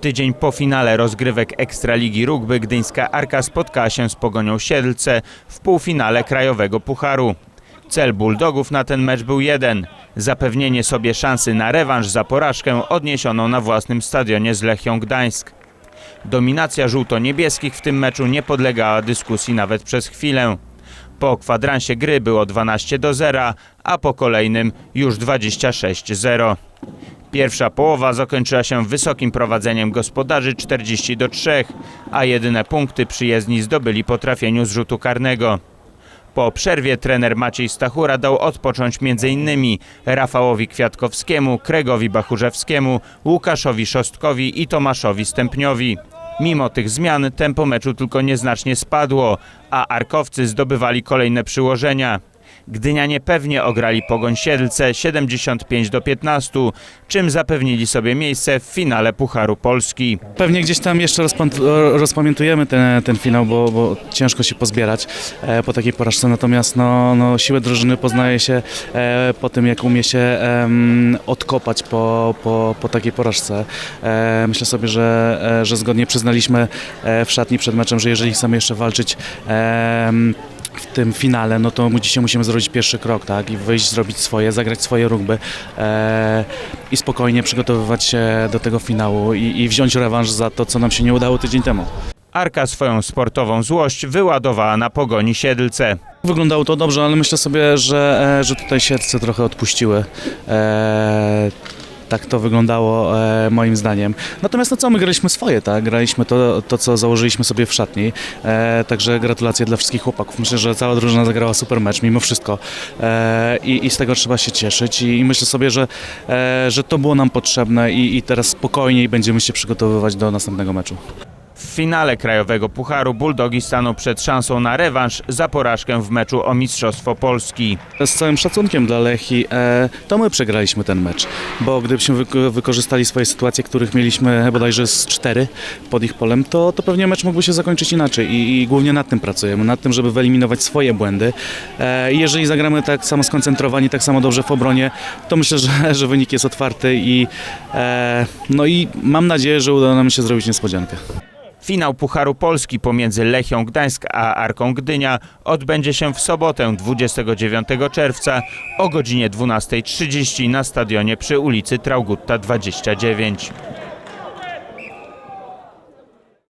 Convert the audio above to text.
Tydzień po finale rozgrywek Ekstraligi Rugby gdyńska Arka spotkała się z Pogonią Siedlce w półfinale Krajowego Pucharu. Cel Bulldogów na ten mecz był jeden – zapewnienie sobie szansy na rewanż za porażkę odniesioną na własnym stadionie z Lechią Gdańsk. Dominacja żółto-niebieskich w tym meczu nie podlegała dyskusji nawet przez chwilę. Po kwadransie gry było 12 do 0, a po kolejnym już 26-0. Pierwsza połowa zakończyła się wysokim prowadzeniem gospodarzy 40 do 3, a jedyne punkty przyjezdni zdobyli po trafieniu z rzutu karnego. Po przerwie trener Maciej Stachura dał odpocząć m.in. Rafałowi Kwiatkowskiemu, Kregowi Bachurzewskiemu, Łukaszowi Szostkowi i Tomaszowi Stępniowi. Mimo tych zmian tempo meczu tylko nieznacznie spadło, a Arkowcy zdobywali kolejne przyłożenia. Gdynianie pewnie ograli Pogoń Siedlce 75 do 15, czym zapewnili sobie miejsce w finale Pucharu Polski. Pewnie gdzieś tam jeszcze rozpamiętujemy ten, ten finał, bo, bo ciężko się pozbierać e, po takiej porażce. Natomiast no, no, siłę drużyny poznaje się e, po tym, jak umie się odkopać po, po, po takiej porażce. E, myślę sobie, że, że zgodnie przyznaliśmy w szatni przed meczem, że jeżeli chcemy jeszcze walczyć w tym finale, no to dzisiaj musimy zrobić pierwszy krok, tak? I wyjść, zrobić swoje, zagrać swoje rugby e, i spokojnie przygotowywać się do tego finału i, i wziąć rewanż za to, co nam się nie udało tydzień temu. Arka swoją sportową złość wyładowała na Pogoni Siedlce. Wyglądało to dobrze, ale myślę sobie, że, e, że tutaj siedlce trochę odpuściły. E, tak to wyglądało e, moim zdaniem. Natomiast no co, my graliśmy swoje, tak? Graliśmy to, to co założyliśmy sobie w szatni. E, także gratulacje dla wszystkich chłopaków. Myślę, że cała drużyna zagrała super mecz mimo wszystko. E, i, I z tego trzeba się cieszyć. I, i myślę sobie, że, e, że to było nam potrzebne i, i teraz spokojniej będziemy się przygotowywać do następnego meczu. Finale Krajowego Pucharu Bulldogi staną przed szansą na rewanż za porażkę w meczu o Mistrzostwo Polski. Z całym szacunkiem dla Lechi, e, to my przegraliśmy ten mecz, bo gdybyśmy wyko- wykorzystali swoje sytuacje, których mieliśmy bodajże z cztery pod ich polem, to, to pewnie mecz mógłby się zakończyć inaczej I, i głównie nad tym pracujemy, nad tym, żeby wyeliminować swoje błędy. E, jeżeli zagramy tak samo skoncentrowani, tak samo dobrze w obronie, to myślę, że, że wynik jest otwarty i, e, no i mam nadzieję, że uda nam się zrobić niespodziankę. Finał Pucharu Polski pomiędzy Lechią Gdańsk a Arką Gdynia odbędzie się w sobotę 29 czerwca o godzinie 12.30 na stadionie przy ulicy Traugutta 29.